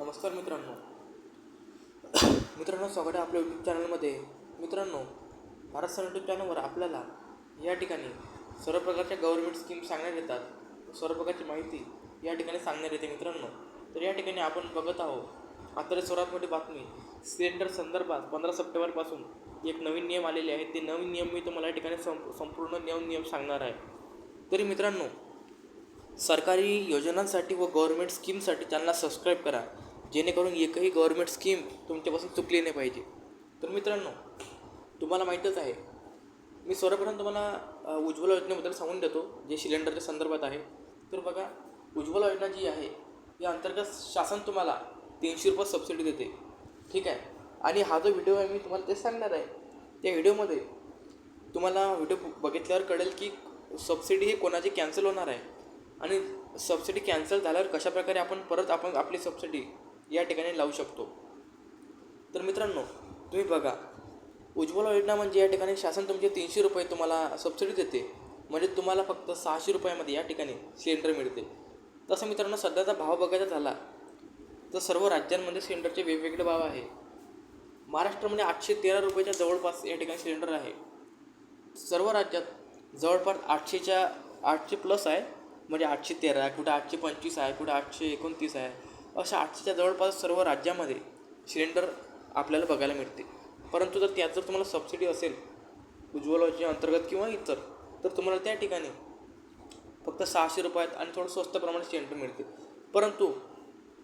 नमस्कार मित्रांनो. मित्रांनो स्वागत आहे आपल्या यूट्यूब चॅनलमध्ये मित्रांनो भारत सर यूट्यूब चॅनलवर आपल्याला या ठिकाणी सर्व प्रकारच्या गव्हर्नमेंट स्कीम सांगण्यात येतात. सर्व प्रकारची माहिती या ठिकाणी सांगण्यात येते मित्रांनो. तर या ठिकाणी आपण बघत आहोत आता सर्वात मोठी बातमी सिलेंडर संदर्भात पंधरा सप्टेंबरपासून एक नवीन नियम आलेले आहेत. ते नवीन नियम मी तुम्हाला या ठिकाणी संपूर्ण नियम नियम सांगणार आहे. तरी मित्रांनो सरकारी योजनांसाठी व गव्हर्मेंट स्कीमसाठी त्यांना सबस्क्राईब करा. जेणेकरून एकही गव्हर्मेंट स्कीम तुमच्यापासून चुकली नाही पाहिजे. तर मित्रांनो तुम्हाला माहीतच आहे मी सर्वप्रथम तुम्हाला उज्ज्वला योजनेबद्दल सांगून देतो जे सिलेंडरच्या संदर्भात आहे. तर बघा उज्ज्वला योजना जी आहे या अंतर्गत शासन तुम्हाला तीनशे रुपये सबसिडी देते. ठीक आहे? आणि हा जो व्हिडिओ आहे मी तुम्हाला तेच सांगणार आहे. त्या व्हिडिओमध्ये तुम्हाला व्हिडिओ बघितल्यावर कळेल की सबसिडी ही कोणाची कॅन्सल होणार आहे. आणि सबसिडी कॅन्सल झाल्यावर कशाप्रकारे आपण परत आपण आपली सबसिडी या ठिकाणी लावू शकतो. तर मित्रांनो तुम्ही बघा उज्ज्वला योजना म्हणजे या ठिकाणी शासन तुमचे तीनशे रुपये तुम्हाला सबसिडी देते. म्हणजे तुम्हाला फक्त सहाशे रुपयामध्ये या ठिकाणी सिलेंडर मिळते. तसं मित्रांनो सध्याचा भाव बघायचा झाला तर सर्व राज्यांमध्ये सिलेंडरचे वेगवेगळे भाव आहे. महाराष्ट्रामध्ये आठशे तेरा रुपयाच्या जवळपास या ठिकाणी सिलेंडर आहे. सर्व राज्यात जवळपास आठशेच्या आठशे प्लस आहे. म्हणजे आठशे तेरा आहे कुठं आठशे पंचवीस आहे कुठं आठशे एकोणतीस आहे. अशा आठशेच्या जवळपास सर्व राज्यामध्ये सिलेंडर आपल्याला बघायला मिळते. परंतु जर त्यात जर तुम्हाला सबसिडी असेल उज्ज्वल योजने अंतर्गत किंवा इतर तर तुम्हाला त्या ठिकाणी फक्त सहाशे रुपयात आणि थोडं स्वस्त प्रमाणात सिलेंडर मिळते परंतु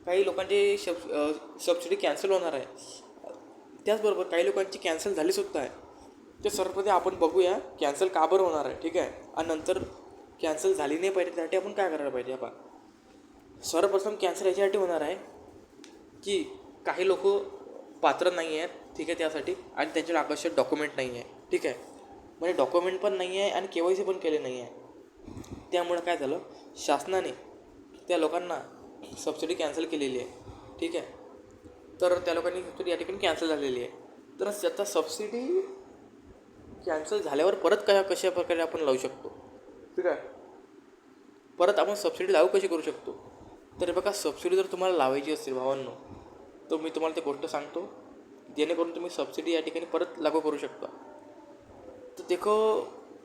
काही लोकांची सब सबसिडी कॅन्सल होणार आहे. त्याचबरोबर काही लोकांची कॅन्सल झालीसुद्धा आहे. ते सर्वप्रथम आपण बघूया कॅन्सल का बरं होणार आहे ठीक आहे? आणि नंतर कॅन्सल झाली नाही पाहिजे त्यासाठी आपण काय करायला पाहिजे? आपण सर्वप्रथम कॅन्सल याच्यासाठी होणार आहे की काही लोक पात्र नाही आहेत ठीक आहे त्यासाठी. आणि त्यांच्याकडे आकर्षक डॉक्युमेंट नाही आहे ठीक आहे. म्हणजे डॉक्युमेंट पण नाही आहे आणि के वाय सी पण केले नाही आहे त्यामुळे काय झालं? शासनाने त्या लोकांना सबसिडी कॅन्सल केलेली आहे ठीक आहे. तर त्या लोकांनी सबसिडी या ठिकाणी कॅन्सल झालेली आहे. तर आता सबसिडी कॅन्सल झाल्यावर परत कशा कशा प्रकारे आपण लावू शकतो? ठीक आहे. परत आपण सबसिडी लागू कशी करू शकतो? तर बघा सबसिडी जर तुम्हाला लावायची असेल भावांनो तर मी तुम्हाला ते गोष्ट सांगतो. जेणेकरून तुम्ही सबसिडी या ठिकाणी परत लागू करू शकता. तर देखो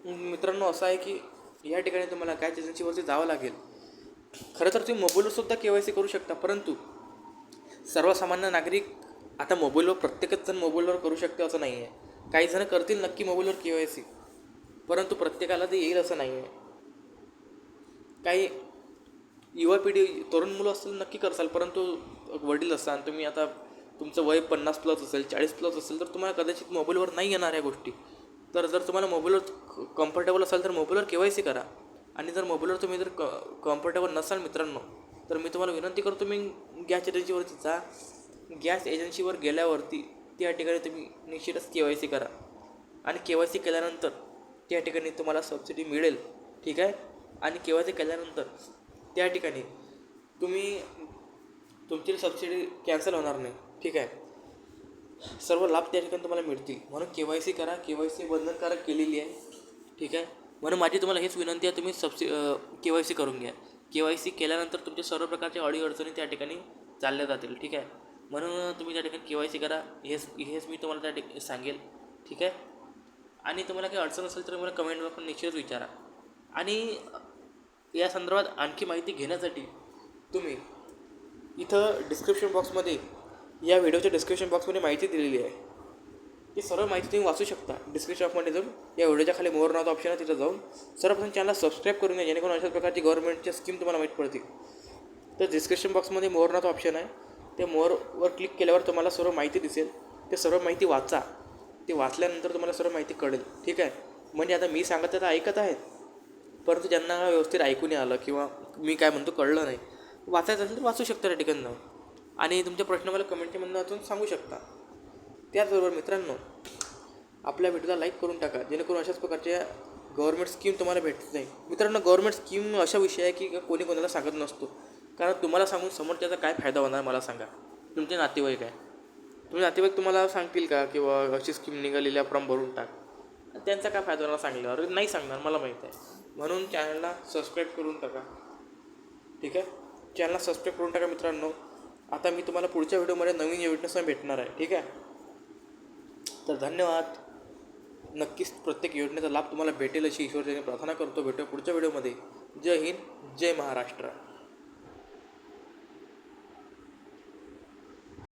मित्रांनो असं आहे की या ठिकाणी तुम्हाला गॅस एजन्सीवरती जावं लागेल. खरं तर तुम्ही मोबाईलवरसुद्धा के वाय सी करू शकता परंतु सर्वसामान्य नागरिक आता मोबाईलवर प्रत्येकच जण मोबाईलवर करू शकते असं नाही आहे काही जणं करतील नक्की मोबाईलवर के वाय सी परंतु प्रत्येकाला ते येईल असं नाही आहे काही युवा पिढी तरुण मुलं असतील नक्की करसाल परंतु वडील असाल तुम्ही आता तुमचं वय पन्नास प्लस असेल चाळीस प्लस असेल तर तुम्हाला कदाचित मोबाईलवर नाही येणार या गोष्टी. तर जर तुम्हाला मोबाईलवर कम्फर्टेबल असाल तर मोबाईलवर के वाय सी करा. आणि जर मोबाईलवर तुम्ही जर क कम्फर्टेबल नसाल मित्रांनो तर मी तुम्हाला विनंती करतो तुम्ही गॅस एजन्सीवरती जा. गॅस एजन्सीवर गेल्यावरती त्या ठिकाणी तुम्ही निश्चितच के वाय सी करा. आणि के वाय सी केल्यानंतर त्या ठिकाणी तुम्हाला सबसिडी मिळेल. ठीक आहे? आणि के वाय सी केल्यानंतर त्या ठिकाणी तुम्ही तुमची सबसिडी कॅन्सल होणार नाही. ठीक आहे? सर्व लाभ त्या ठिकाणी तुम्हाला मिळतील. म्हणून के वाय सी करा. के वाय सी बंधनकारक केलेली आहे. ठीक आहे? म्हणून माझी तुम्हाला हेच विनंती आहे तुम्ही सबसि के वाय सी करून घ्या. के वाय सी केल्यानंतर तुमच्या सर्व प्रकारच्या ऑडिओ अडचणी त्या ठिकाणी चालल्या जातील. ठीक आहे? म्हणून तुम्ही त्या ठिकाणी के वाय सी करा. हेच हेच मी तुम्हाला त्या ठिकाणी सांगेल. ठीक आहे? आणि तुम्हाला काही अडचण असेल तर मला कमेंटवर पण निश्चितच विचारा. आणि या संदर्भात आणखी माहिती घेण्यासाठी तुम्ही इथं डिस्क्रिप्शन बॉक्समध्ये या व्हिडिओच्या डिस्क्रिप्शन बॉक्समध्ये माहिती दिलेली आहे. ती सर्व माहिती तुम्ही वाचू शकता. डिस्क्रिप्शन बॉक्समध्ये जाऊन या व्हिडिओच्या खाली मोर नावाचा ऑप्शन आहे तिथं जाऊन सर्वप्रथम चॅनल सबस्क्राईब करून घ्या जेणेकरून अशाच प्रकारची गव्हर्नमेंटच्या स्कीम तुम्हाला माहीत पडतील. तर डिस्क्रिप्शन बॉक्समध्ये मोर नावाचा ऑप्शन आहे. त्या मोरवर क्लिक केल्यावर तुम्हाला सर्व माहिती दिसेल. ते सर्व माहिती वाचा. ते वाचल्यानंतर तुम्हाला सर्व माहिती कळेल. ठीक आहे? म्हणजे आता मी सांगत आहे तर ऐकत आहेत. परंतु ज्यांना व्यवस्थित ऐकू नाही आलं किंवा मी काय म्हणतो कळलं नाही वाचायचं असेल तर वाचू शकता त्या ठिकाणी जाऊन. आणि तुमचे प्रश्न मला कमेंटच्या माध्यमातून सांगू शकता. त्याचबरोबर मित्रांनो आपल्या व्हिडिओला लाईक करून टाका जेणेकरून अशाच प्रकारच्या गव्हर्मेंट स्कीम तुम्हाला भेटत नाही. मित्रांनो गव्हर्मेंट स्कीम अशा विषय आहे की कोणी कोणाला सांगत नसतो. कारण तुम्हाला सांगून समोर त्याचा काय फायदा होणार मला सांगा. तुमचे नातेवाईक आहे. तुम्ही नातेवाईक तुम्हाला सांगतील का किंवा अशी स्कीम निघालेल्या फॉर्म भरून टाक. त्यांचा काय फायदा होणार सांगल्यावर? नाही सांगणार मला माहीत आहे. म्हणून चॅनलला सबस्क्राईब करून टाका. ठीक आहे? चॅनलला सबस्क्राईब करून टाका मित्रांनो. आता मी तुम्हाला पुढच्या व्हिडिओमध्ये नवीन योजनेसह भेटणार आहे. ठीक आहे? तर धन्यवाद. नक्कीच प्रत्येक योजनेचा लाभ तुम्हाला भेटेल अशी ईश्वरचरणी प्रार्थना करतो. भेटूया पुढच्या व्हिडिओमध्ये. जय हिंद जय महाराष्ट्र.